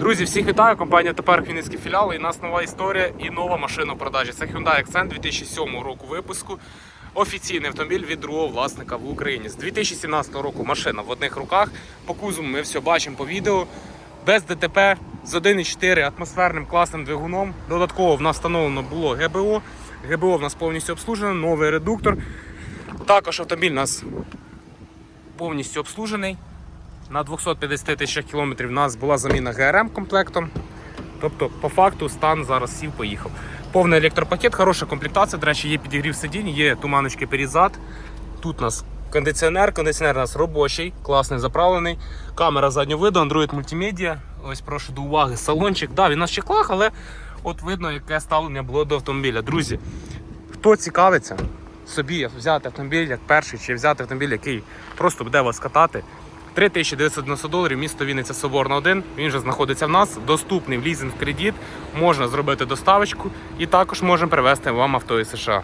Друзі, всіх вітаю! Компанія тепер Хмельницький філіал. І у нас нова історія і нова машина в продажі. Це Hyundai Accent 2007 року випуску. Офіційний автомобіль від другого власника в Україні. З 2017 року машина в одних руках. По кузову ми все бачимо по відео. Без ДТП з 1,4 атмосферним класним двигуном. Додатково в нас встановлено було ГБО. ГБО в нас повністю обслужено, новий редуктор. Також автомобіль у нас повністю обслужений. На 250 тисячах кілометрів у нас була заміна ГРМ комплектом. Тобто, по факту, стан зараз сів, поїхав. Повний електропакет, хороша комплектація. До речі, є підігрів сидінь, є туманочки передзад. Тут у нас кондиціонер. Кондиціонер у нас робочий, класний, заправлений. Камера заднього виду, Android мультимедіа. Ось прошу до уваги. Салончик. Да, він на чехлах, але от видно, яке ставлення було до автомобіля. Друзі, хто цікавиться собі взяти автомобіль як перший, чи взяти автомобіль, який просто буде вас катати. 3990 доларів, місто Вінниця Соборна 1. Він вже знаходиться в нас, доступний в лізинг кредит, можна зробити доставочку і також можемо привезти вам авто із США.